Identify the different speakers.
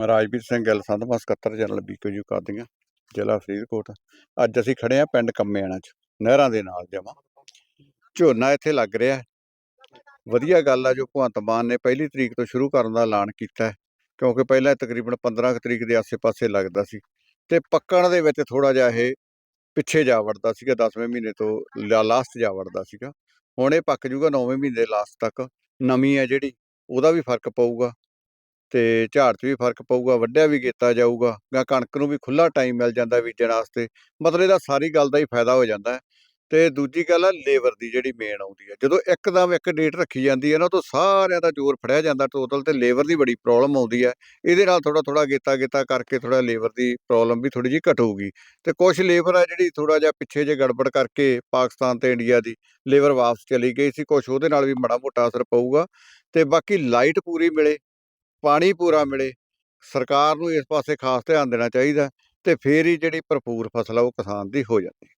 Speaker 1: ਮੈਂ ਰਾਜਵੀਰ ਸਿੰਘ ਗਿੱਲ ਸੰਧਵਾ ਸਕੱਤਰ general BKU ਕਾਦੀਆਂ? ਜ਼ਿਲ੍ਹਾ ਫਰੀਦਕੋਟ। ਅੱਜ ਅਸੀਂ ਖੜੇ ਆ ਪਿੰਡ ਕੰਮਿਆਣਾ ਚ, ਨਹਿਰਾਂ ਦੇ ਨਾਲ ਜਮਾ। ਝੋਨਾ ਇੱਥੇ ਲੱਗ ਰਿਹਾ ਵਧੀਆ ਗੱਲ ਆ ਜੋ ਭਗਵੰਤ ਮਾਨ ਨੇ ਪਹਿਲੀ ਤਰੀਕ ਤੋਂ ਸ਼ੁਰੂ ਕਰਨ ਦਾ ਐਲਾਨ ਕੀਤਾ ਕਿਉਂਕਿ ਪਹਿਲਾਂ ਤਕਰੀਬਨ 15 ਕੁ ਤਰੀਕ ਦੇ ਆਸੇ-ਪਾਸੇ ਲੱਗਦਾ ਸੀ ਤੇ ਪੱਕਣ ਦੇ ਵਿੱਚ ਥੋੜਾ ਜਿਹਾ ਇਹ ਪਿੱਛੇ ਜਾ ਵੜਦਾ ਸੀਗਾ 10ਵੇਂ ਮਹੀਨੇ ਤੋਂ ਲਾਸਟ ਜਾ ਵੜਦਾ ਸੀਗਾ। ਹੁਣ ਇਹ ਪੱਕ ਜੂਗਾ 9ਵੇਂ ਮਹੀਨੇ ਲਾਸਟ ਤੱਕ। ਨਵੀਂ ਹੈ ਜਿਹੜੀ, ਉਹਦਾ ਵੀ ਫ਼ਰਕ ਪਊਗਾ। ਅਤੇ ਝਾੜ 'ਚ ਵੀ ਫ਼ਰਕ ਪਊਗਾ ਵੱਢਿਆ ਵੀ ਕੀਤਾ ਜਾਊਗਾ ਜਾਂ ਕਣਕ ਨੂੰ ਵੀ ਖੁੱਲ੍ਹਾ ਟਾਈਮ ਮਿਲ ਜਾਂਦਾ ਬੀਜਣ ਵਾਸਤੇ, ਮਤਲਬ ਇਹਦਾ ਸਾਰੀ ਗੱਲ ਦਾ ਹੀ ਫਾਇਦਾ ਹੋ ਜਾਂਦਾ ਅਤੇ ਦੂਜੀ ਗੱਲ ਆ ਲੇਬਰ ਦੀ ਜਿਹੜੀ ਮੇਨ ਆਉਂਦੀ ਹੈ, ਜਦੋਂ ਇੱਕਦਮ ਇੱਕ ਡੇਟ ਰੱਖੀ ਜਾਂਦੀ ਹੈ ਨਾ ਤਾਂ ਸਾਰਿਆਂ ਦਾ ਜ਼ੋਰ ਫੜਿਆ ਜਾਂਦਾ ਟੋਟਲ ਤੇ ਲੇਬਰ ਦੀ ਬੜੀ ਪ੍ਰੋਬਲਮ ਆਉਂਦੀ ਹੈ। ਇਹਦੇ ਨਾਲ ਥੋੜਾ ਥੋੜਾ ਗੇਤਾ ਗੇਤਾ ਕਰਕੇ ਥੋੜਾ ਲੇਬਰ ਦੀ ਪ੍ਰੋਬਲਮ ਵੀ ਥੋੜੀ ਜਿਹੀ ਘਟੂਗੀ। ਤੇ ਕੁਝ ਲੇਬਰ ਆ ਜਿਹੜੀ ਥੋੜਾ ਜਿਹਾ ਪਿੱਛੇ ਜੇ ਗੜਬੜ ਕਰਕੇ ਪਾਕਿਸਤਾਨ ਤੇ ਇੰਡੀਆ ਦੀ ਲੇਬਰ ਵਾਪਸ ਚਲੀ ਗਈ ਸੀ ਕੁਝ ਉਹਦੇ ਨਾਲ ਵੀ ਮਾੜਾ ਮੋਟਾ ਅਸਰ ਪਊਗਾ। ਤੇ ਬਾਕੀ ਲਾਈਟ ਪੂਰੀ ਮਿਲੇ ਪਾਣੀ ਪੂਰਾ ਮਿਲੇ, ਸਰਕਾਰ ਨੂੰ ਇਸ ਪਾਸੇ ਖਾਸ ਧਿਆਨ ਦੇਣਾ ਚਾਹੀਦਾ ਅਤੇ ਫਿਰ ਹੀ ਜਿਹੜੀ ਭਰਪੂਰ ਫਸਲ ਆ ਉਹ ਕਿਸਾਨ ਦੀ ਹੋ ਜਾਂਦੀ